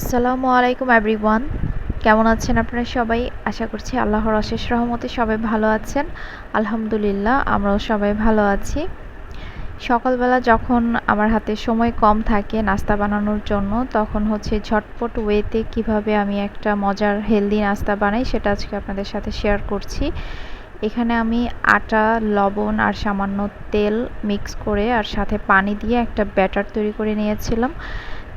আসসালামু আলাইকুম এভরিওয়ান কেমন আছেন আপনারা সবাই? আশা করছি আল্লাহর অশেষ রহমতে সবাই ভালো আছেন। আলহামদুলিল্লাহ, আমরাও সবাই ভালো আছি। সকালবেলা যখন আমার হাতে সময় কম থাকে নাস্তা বানানোর জন্য, তখন হচ্ছে ঝটপট ওয়েতে কীভাবে আমি একটা মজার হেলদি নাস্তা বানাই সেটা আজকে আপনাদের সাথে শেয়ার করছি। এখানে আমি আটা, লবণ আর সামান্য তেল মিক্স করে আর সাথে পানি দিয়ে একটা ব্যাটার তৈরি করে নিয়েছিলাম।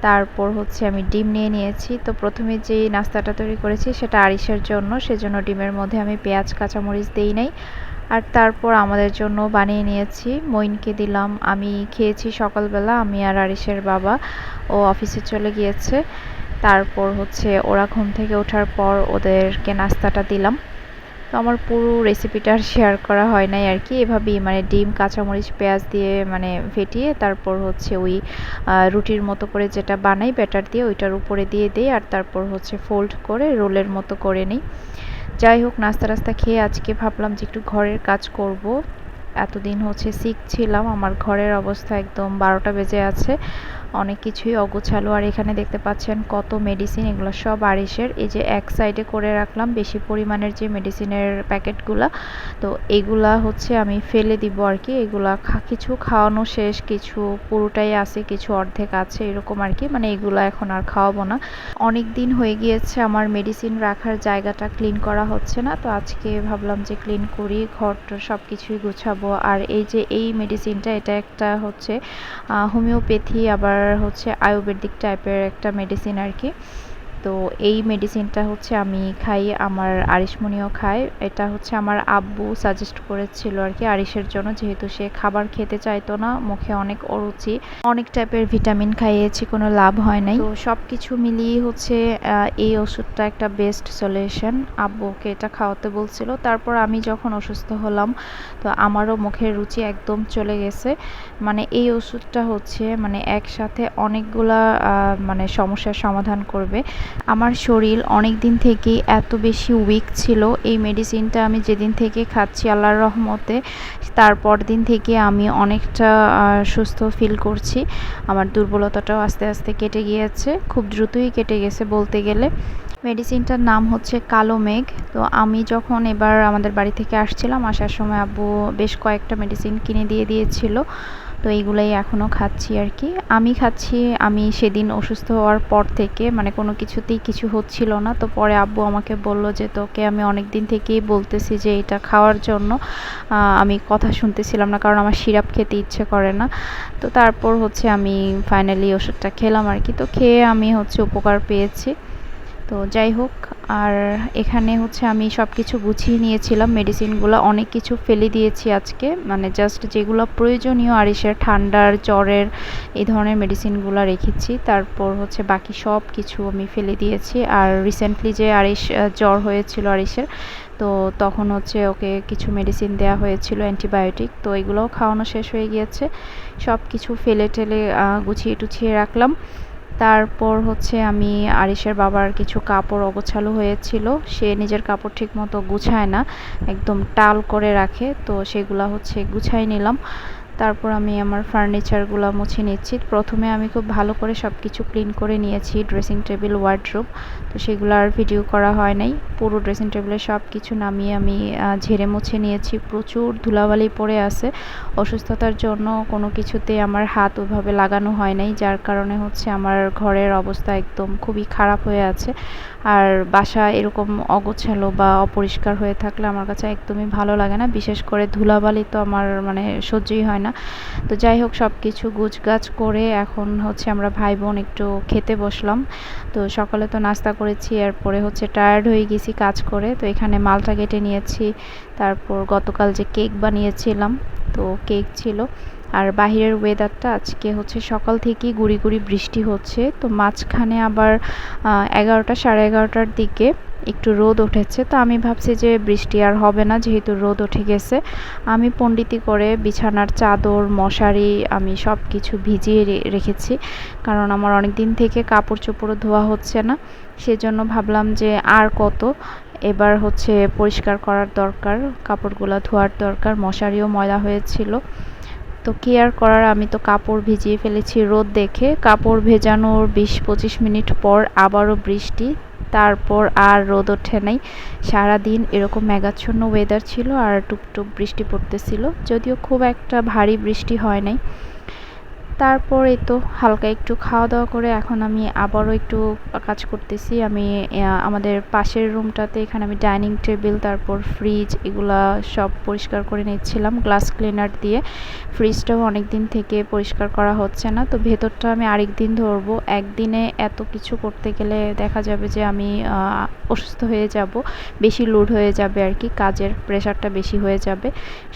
তারপর হচ্ছে আমি ডিম নিয়ে নিয়েছি। তো প্রথমে যে নাস্তাটা তৈরি করেছি সেটা আরিসের জন্য, সেজন্য ডিমের মধ্যে আমি পেঁয়াজ, কাঁচামরিচ দিই নাই। আর তারপর আমাদের জন্য বানিয়ে নিয়েছি মইনকে দিলাম। আমি খেয়েছি সকালবেলা, আমি আর আরিসের বাবা। ও অফিসে চলে গিয়েছে। তারপর হচ্ছে ওরা ঘুম থেকে ওঠার পর ওদেরকে নাস্তাটা দিলাম। তো আমার পুরো রেসিপিটা আর শেয়ার করা হয় নাই আর কি। এভাবেই মানে ডিম, কাঁচামরিচ, পেঁয়াজ দিয়ে মানে ফেটিয়ে তারপর হচ্ছে ওই রুটির মতো করে যেটা বানাই ব্যাটার দিয়ে ওইটার উপরে দিয়ে দিই আর তারপর হচ্ছে ফোল্ড করে রোলের মতো করে নিই। যাই হোক, নাস্তা রাস্তা খেয়ে আজকে ভাবলাম যে একটু ঘরের কাজ করব। এতদিন হচ্ছে সিক ছিলাম, আমার ঘরের অবস্থা একদম বারোটা বেজে আছে। অনেক কিছুই অগোছালো। আর এখানে দেখতে পাচ্ছেন কত মেডিসিন এগুলো সব আরিসের। এই যে এক সাইডে করে রাখলাম, বেশি পরিমাণের যে মেডিসিনের প্যাকেটগুলা, তো এগুলা হচ্ছে আমি ফেলে দিব আর কি। এগুলা কিছু খাওয়ানো শেষ, কিছু পুরোটাই আছে, কিছু অর্ধেক আছে, এরকম আর কি। মানে এগুলা এখন আর খাওয়াবো না। অনেক দিন হয়ে গিয়েছে আমার মেডিসিন রাখার জায়গাটা ক্লিন করা হচ্ছে না, তো আজকে ভাবলাম যে ক্লিন করি, ঘরটা সব কিছুই গুছাবো। আর এই যে এই মেডিসিনটা এটা একটা হচ্ছে হোমিওপ্যাথি আবার হচ্ছে আয়ুর্বেদিক টাইপের একটা মেডিসিন আর কি। তো এই মেডিসিনটা হচ্ছে আমি খাই, আমার আরিশমণিও খায়। এটা হচ্ছে আমার আব্বু সাজেস্ট করেছিল আর কি আরিশের জন্য, যেহেতু সে খাবার খেতে চাইতো না, মুখে অনেক অরুচি। অনেক টাইপের ভিটামিন খাইয়েছি, কোনো লাভ হয় নাই। তো সব কিছু মিলিয়ে হচ্ছে এই ওষুধটা একটা বেস্ট সলিউশন আব্বুকে এটা খাওয়াতে বলছিল। তারপর আমি যখন অসুস্থ হলাম, তো আমারও মুখের রুচি একদম চলে গেছে। মানে এই ওষুধটা হচ্ছে মানে একসাথে অনেকগুলা মানে সমস্যার সমাধান করবে। আমার শরীর অনেক দিন থেকেই এত বেশি উইক ছিল। এই মেডিসিনটা আমি যেদিন থেকে খাচ্ছি আল্লাহর রহমতে তারপর দিন থেকে আমি অনেকটা সুস্থ ফিল করছি। আমার দুর্বলতাটাও আস্তে আস্তে কেটে গিয়েছে, খুব দ্রুতই কেটে গেছে বলতে গেলে। মেডিসিনটার নাম হচ্ছে কালো মেঘ। তো আমি যখন এবার আমাদের বাড়ি থেকে আসছিলাম, আসার সময় আব্বু বেশ কয়েকটা মেডিসিন কিনে দিয়ে দিয়েছিল। তো এইগুলাই এখনও খাচ্ছি আর কি। আমি খাচ্ছি, আমি সেদিন অসুস্থ হওয়ার পর থেকে মানে কোনো কিছুতেই কিছু হচ্ছিল না। তো পরে আব্বু আমাকে বলল যে, তোকে আমি অনেক দিন থেকেই বলতেছি যে, এটা খাওয়ার জন্য। আমি কথা শুনতেছিলাম না, কারণ আমার সিরাপ খেতে ইচ্ছে করে না। তো তারপর হচ্ছে আমি ফাইনালি ওষুধটা খেলাম আর কি। তো খেয়ে আমি হচ্ছে উপকার পেয়েছি। তো যাই হোক আর এখানে হচ্ছে আমি সব কিছু গুছিয়ে নিয়েছিলাম মেডিসিনগুলো অনেক কিছু ফেলে দিয়েছি আজকে। মানে জাস্ট যেগুলো প্রয়োজনীয় আরিসের ঠান্ডার, জ্বরের এই ধরনের মেডিসিনগুলো রেখেছি। তারপর হচ্ছে বাকি সব কিছু আমি ফেলে দিয়েছি। আর রিসেন্টলি যে আরিস জ্বর হয়েছিল আরিসের তো তখন হচ্ছে ওকে কিছু মেডিসিন দেওয়া হয়েছিল অ্যান্টিবায়োটিক তো এগুলোও খাওয়ানো শেষ হয়ে গিয়েছে। সব কিছু ফেলে টেলে গুছিয়ে টুছিয়ে রাখলাম। তারপর হচ্ছে আমি আরিশের বাবার কিছু কাপড় অগোছালো হয়েছিল। সে নিজের কাপড় ঠিক মতো গুছায় না, একদম টাল করে রাখে, তো সেগুলা হচ্ছে গুছাই নিলাম। তারপর আমি আমার ফার্নিচারগুলো মুছে নিচ্ছি। প্রথমে আমি খুব ভালো করে সব কিছু ক্লিন করে নিয়েছি ড্রেসিং টেবিল ওয়ার্ড্রোব তো সেগুলো আর ভিডিও করা হয় নাই। পুরো ড্রেসিং টেবিলে সব কিছু নামিয়ে আমি ঝেড়ে মুছে নিয়েছি। প্রচুর ধুলাবালি পড়ে আছে। অসুস্থতার জন্য কোনো কিছুতে আমার হাত ওভাবে লাগানো হয় নাই, যার কারণে হচ্ছে আমার ঘরের অবস্থা একদম খুবই খারাপ হয়ে আছে। আর বাসা এরকম অগোছালো বা অপরিষ্কার হয়ে থাকলে আমার কাছে একদমই ভালো লাগে না। বিশেষ করে ধুলাবালি তো আমার মানে সহ্যই হয় না। তো যাই হোক সব কিছু গুছগাছ করে এখন হচ্ছে আমরা ভাই বোন একটু খেতে বসলাম। তো সকালে তো নাস্তা করেছি, এরপরে হচ্ছে টায়ার্ড হয়ে গেছি কাজ করে। তো এখানে মালটা কেটে নিয়েছি, তারপর গতকাল যে কেক বানিয়েছিলাম, তো কেক ছিল। আর বাহিরের ওয়েদারটা আজকে হচ্ছে সকাল থেকেই গুড়ি গুড়ি বৃষ্টি হচ্ছে। তো মাঝখানে আবার এগারোটা সাড়ে এগারোটার দিকে একটু রোদ উঠেছে। তো আমি ভাবছি যে বৃষ্টি আর হবে না, যেহেতু রোদ উঠে গেছে। আমি পণ্ডিতি করে বিছানার চাদর, মশারি, আমি সব কিছু ভিজিয়ে রেখেছি। কারণ আমার অনেক দিন থেকে কাপড় চোপড়ও ধোয়া হচ্ছে না। সেজন্য ভাবলাম যে আর কত? এবার হচ্ছে পরিষ্কার করার দরকার, কাপড়গুলো ধোয়ার দরকার, মশারিও ময়লা হয়েছিল। তো কেয়ার করার আমি তো কাপড় ভিজিয়ে ফেলেছি রোদ দেখে। কাপড় ভেজানোর বিশ পঁচিশ মিনিট পর আবারও বৃষ্টি, তারপর আর রোদ ওঠে নাই। সারাদিন এরকম মেঘাচ্ছন্ন ওয়েদার ছিল আর টুপটুপ বৃষ্টি পড়তেছিল, যদিও খুব একটা ভারী বৃষ্টি হয় নাই। তারপরে তো হালকা একটু খাওয়া দাওয়া করে এখন আমি আবারও একটু কাজ করতেছি। আমি আমাদের পাশের রুমটাতে এখানে আমি ডাইনিং টেবিল, তারপর ফ্রিজ এগুলা সব পরিষ্কার করে নিচ্ছিলাম। গ্লাস ক্লিনার দিয়ে ফ্রিজটাও অনেক দিন থেকে পরিষ্কার করা হচ্ছে না। তো ভেতরটা আমি আরেক দিন ধরবো। একদিনে এত কিছু করতে গেলে দেখা যাবে যে আমি অসুস্থ হয়ে যাব, বেশি লোড হয়ে যাবে আর কি, কাজের প্রেশারটা বেশি হয়ে যাবে।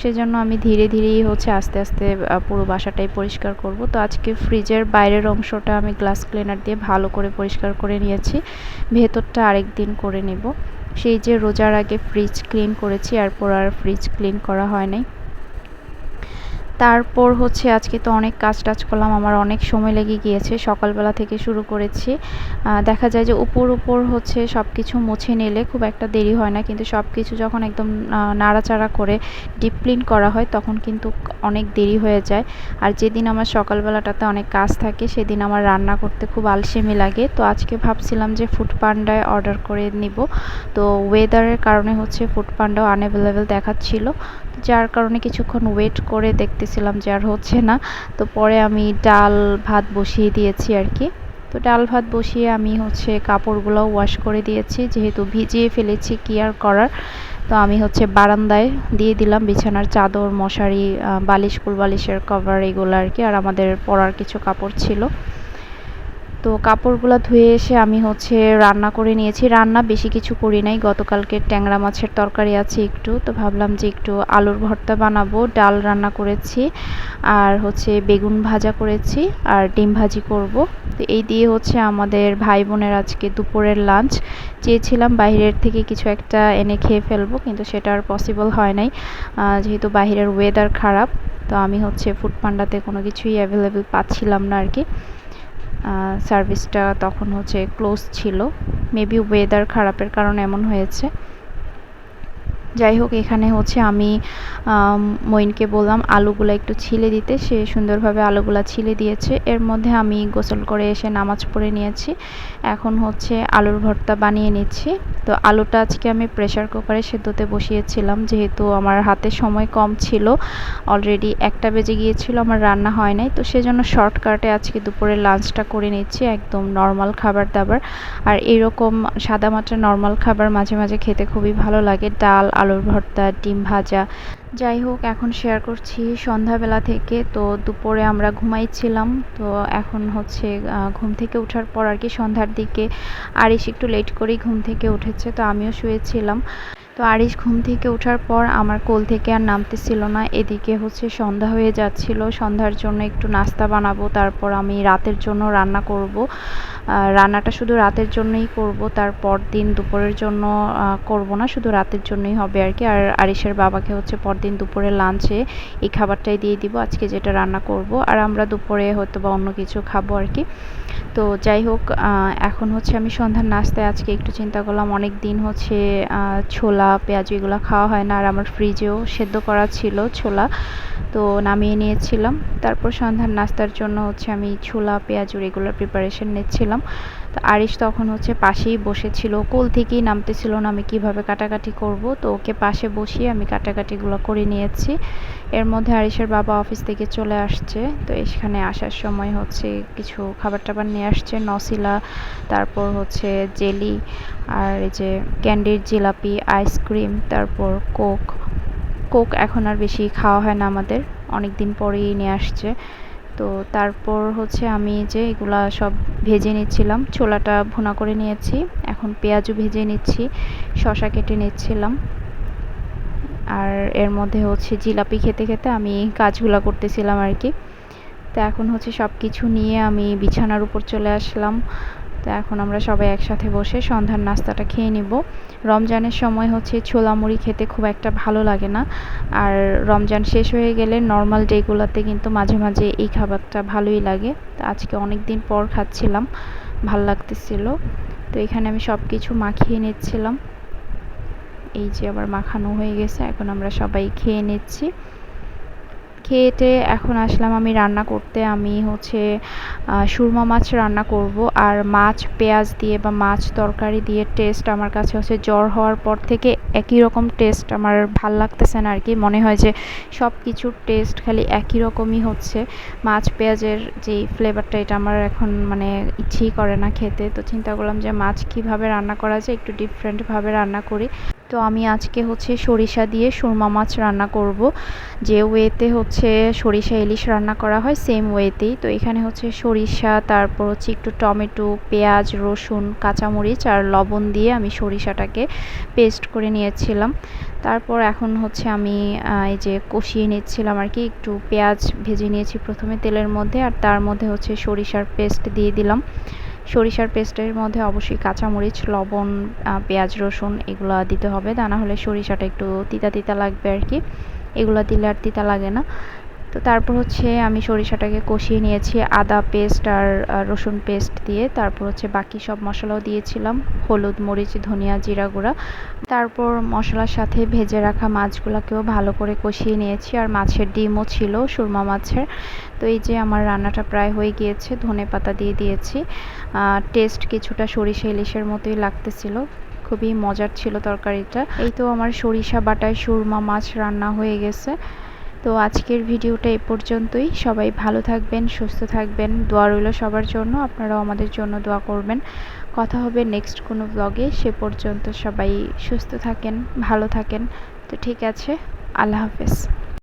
সেজন্য আমি ধীরে ধীরেই হচ্ছে আস্তে আস্তে পুরো বাসাটাই পরিষ্কার করব। তো আজকে ফ্রিজের বাইরের অংশটা আমি গ্লাস ক্লিনার দিয়ে ভালো করে পরিষ্কার করে নিয়েছি। ভেতরটা আরেক দিন করে নেব। সেই যে রোজার আগে ফ্রিজ ক্লিন করেছি, এরপর আর ফ্রিজ ক্লিন করা হয় নাই। তারপর হচ্ছে আজকে তো অনেক কাজ টাজ করলাম, আমার অনেক সময় লেগে গিয়েছে, সকালবেলা থেকে শুরু করেছি। দেখা যায় যে উপর উপর হচ্ছে সব কিছু মুছে নিলে খুব একটা দেরি হয় না, কিন্তু সব কিছু যখন একদম নাড়াচাড়া করে ডিপ ক্লিন করা হয়, তখন কিন্তু অনেক দেরি হয়ে যায়। আর যেদিন আমার সকালবেলাটাতে অনেক কাজ থাকে, সেদিন আমার রান্না করতে খুব আলসেমি লাগে। তো আজকে ভাবছিলাম যে ফুড পান্ডায় অর্ডার করে নিব। তো ওয়েদারের কারণে হচ্ছে ফুড পান্ডাও আনঅ্যাভেলেবেল দেখাচ্ছিল। যার কারণে কিছুক্ষণ ওয়েট করে দেখতেছিলাম যে আর হচ্ছে না। তো পরে আমি ডাল ভাত বসিয়ে দিয়েছি আর কি। তো ডাল ভাত বসিয়ে আমি হচ্ছে কাপড়গুলো ওয়াশ করে দিয়েছি। যেহেতু ভিজিয়ে ফেলেছি কি আর করার, তো আমি হচ্ছে বারান্দায় দিয়ে দিলাম বিছানার চাদর, মশারি বালিশ কুল বালিশের কভার এগুলো আর কি। আর আমাদের পরার কিছু কাপড় ছিল। তো কাপড়গুলো ধুয়ে এসে আমি হচ্ছে রান্না করে নিয়েছি। রান্না বেশি কিছু করি নাই। গতকালকে ট্যাংরা মাছের তরকারি আছে একটু। তো ভাবলাম যে একটু আলুর ভর্তা বানাবো, ডাল রান্না করেছি আর হচ্ছে বেগুন ভাজা করেছি আর ডিম ভাজি করব। তো এই দিয়ে হচ্ছে আমাদের ভাই বোনের আজকে দুপুরের লাঞ্চ। চেয়েছিলাম বাইরের থেকে কিছু একটা এনে খেয়ে ফেলব, কিন্তু সেটা আর পসিবল হয় নাই। যেহেতু বাইরের ওয়েদার খারাপ, তো আমি হচ্ছে ফুড পান্ডাতে কোনো কিছুই অ্যাভেলেবেল পাচ্ছিলাম না আর কি। সার্ভিসটা তখন হচ্ছে ক্লোজ ছিল। মেবি ওয়েদার খারাপের কারণে এমন হয়েছে। যাই হোক এখানে হচ্ছে আমি মইনকে বললাম আলুগুলো একটু ছিলে দিতে। সে সুন্দরভাবে আলুগুলা ছিলে দিয়েছে। এর মধ্যে আমি গোসল করে এসে নামাজ পড়ে নিয়েছি। এখন হচ্ছে আলুর ভর্তা বানিয়ে নিচ্ছি। তো আলুটা আজকে আমি প্রেশার কুকারে সেদ্ধতে বসিয়েছিলাম। যেহেতু আমার হাতে সময় কম ছিল, অলরেডি একটা বেজে গিয়েছিল, আমার রান্না হয় নাই। তো সেজন্য শর্টকাটে আজকে দুপুরে লাঞ্চটা করে নিচ্ছি, একদম নর্মাল খাবার দাবার। আর এরকম সাদা মাত্রা নর্মাল খাবার মাঝে মাঝে খেতে খুবই ভালো লাগে। ডাল আলুর ভর্তা, ডিম ভাজা, যাই হোক, এখন শেয়ার করছি সন্ধ্যাবেলা থেকে। তো দুপুরে আমরা ঘুমাইছিলাম, তো এখন হচ্ছে ঘুম থেকে ওঠার পর আর কি সন্ধ্যার দিকে আরিস একটু লেট করেই ঘুম থেকে উঠেছে, তো আমিও শুয়েছিলাম। তো আরিশ ঘুম থেকে ওঠার পর আমার কোল থেকে আর নামতেছিল না। এদিকে হচ্ছে সন্ধ্যা হয়ে যাচ্ছিল। সন্ধ্যার জন্য একটু নাস্তা বানাবো, তারপর আমি রাতের জন্য রান্না করব। রান্নাটা শুধু রাতের জন্যই করব, তারপর দিন দুপুরের জন্য করব না, শুধু রাতের জন্যই হবে আর কি। আর আরিশের বাবাকে হচ্ছে পরদিন দুপুরে লাঞ্চে এই খাবারটাই দিয়ে দিব, আজকে যেটা রান্না করব। আর আমরা দুপুরে হয়তো বা অন্য কিছু খাব আর কি। তো যাই হোক এখন হচ্ছে আমি সন্ধ্যার নাস্তায় আজকে একটু চিন্তা করলাম, অনেক দিন হচ্ছে ছোলা, পেঁয়াজ এগুলো খাওয়া হয় না, আর আমার ফ্রিজেও সেদ্ধ করা ছিল ছোলা, তো নামিয়ে নিয়েছিলাম। তারপর সন্ধ্যার নাস্তার জন্য হচ্ছে আমি ছোলা, পেঁয়াজ রেগুলার প্রিপারেশন নিচ্ছিলাম। তো আরিশ তখন হচ্ছে পাশেই বসেছিল, কোল থেকেই নামতেছিল না আমি কীভাবে কাটাকাটি করব, তো ওকে পাশে বসিয়ে আমি কাটাকাটিগুলো করে নিয়েছি। এর মধ্যে আরিশের বাবা অফিস থেকে চলে আসছে, তো এখানে আসার সময় হচ্ছে কিছু খাবার টাবার নিয়ে আসছে, নসিলা, তারপর হচ্ছে জেলি, আর এই যে ক্যান্ডির জিলাপি, আইসক্রিম, তারপর কোক। কোক এখন আর বেশি খাওয়া হয় না আমাদের অনেক দিন পরেই নিয়ে আসছে। তো তারপর হচ্ছে আমি যে এগুলা সব ভেজে নিচ্ছিলাম, ছোলাটা ভুনা করে নিয়েছি, এখন পেঁয়াজও ভেজে নিচ্ছি শশা কেটে নিচ্ছিলাম। আর এর মধ্যে হচ্ছে জিলাপি খেতে খেতে আমি কাজগুলো করতেছিলাম আর কি। তো এখন হচ্ছে সব কিছু নিয়ে আমি বিছানার উপর চলে আসলাম। তো এখন আমরা সবাই একসাথে বসে সন্ধ্যার নাস্তাটা খেয়ে নিব। রমজানের সময় হচ্ছে ছোলা মুড়ি খেতে খুব একটা ভালো লাগে না। আর রমজান শেষ হয়ে গেলে নর্মাল ডেগুলোতে কিন্তু মাঝে মাঝে এই খাবারটা ভালোই লাগে। তো আজকে অনেক দিন পর খাচ্ছিলাম, ভালো লাগতেছিল। তো এখানে আমি সব কিছু মাখিয়ে নিচ্ছিলাম। এই যে আবার মাখানো হয়ে গেছে, এখন আমরা সবাই খেয়ে নিচ্ছি। খেয়েটে এখন আসলাম আমি রান্না করতে। আমি হচ্ছে সুরমা মাছ রান্না করব। আর মাছ, পেঁয়াজ দিয়ে বা মাছ তরকারি দিয়ে টেস্ট আমার কাছে হচ্ছে জ্বর হওয়ার পর থেকে একই রকম টেস্ট আমার ভালো লাগতেছে না আর কি মনে হয় যে সব কিছুর টেস্ট খালি একই রকমই হচ্ছে। মাছ, পেঁয়াজের যেই ফ্লেভারটা এটা আমার এখন মানে ইচ্ছেই করে না খেতে। তো চিন্তা করলাম যে মাছ কীভাবে রান্না করা যায়, একটু ডিফারেন্টভাবে রান্না করি। তো আমি আজকে হচ্ছে সরিষা দিয়ে সুরমা মাছ রান্না করব। যে ওয়েতে হচ্ছে সরিষা ইলিশ রান্না করা হয়, সেম ওয়েতেই। তো এখানে হচ্ছে সরিষা, তারপর হচ্ছে একটু টমেটো, পেঁয়াজ, রসুন, কাঁচামরিচ আর লবণ দিয়ে আমি সরিষাটাকে পেস্ট করে নিয়েছিলাম। তারপর এখন হচ্ছে আমি এই যে কষিয়ে নিচ্ছিলাম আর কি, একটু পেঁয়াজ ভেজে নিয়েছি প্রথমে তেলের মধ্যে আর তার মধ্যে হচ্ছে সরিষার পেস্ট দিয়ে দিলাম। সরিষার পেস্টের মধ্যে অবশ্যই কাঁচামরিচ, লবণ পেঁয়াজ, রসুন এগুলো দিতে হবে। তা না হলে সরিষাটা একটু তিতা তিতা লাগবে আর কি। এগুলো দিলে আর তিতা লাগে না। তো তারপর হচ্ছে আমি সরিষাটাকে কষিয়ে নিয়েছি, আদা পেস্ট আর রসুন পেস্ট দিয়ে। তারপর হচ্ছে বাকি সব মশলাও দিয়েছিলাম, হলুদ, মরিচ, ধনিয়া, জিরা গুঁড়া। তারপর মশলার সাথে ভেজে রাখা মাছগুলোকেও ভালো করে কষিয়ে নিয়েছি, আর মাছের ডিমও ছিল, সুরমা মাছের। তো এই যে আমার রান্নাটা প্রায় হয়ে গিয়েছে, ধনে পাতা দিয়ে দিয়েছি। টেস্ট কিছুটা সরিষা ইলিশের মতোই লাগতেছিল, খুবই মজার ছিল তরকারিটা। এই তো আমার সরিষা বাটায় সুরমা মাছ রান্না হয়ে গেছে। তো আজকের ভিডিওটা এ পর্যন্তই। সবাই ভালো থাকবেন, সুস্থ থাকবেন। দোয়া রইল সবার জন্য। আপনারাও আমাদের জন্য দোয়া করবেন। কথা হবে নেক্সট কোনো ব্লগে সে পর্যন্ত সবাই সুস্থ থাকেন, ভালো থাকেন। তো ঠিক আছে, আল্লাহ হাফেজ।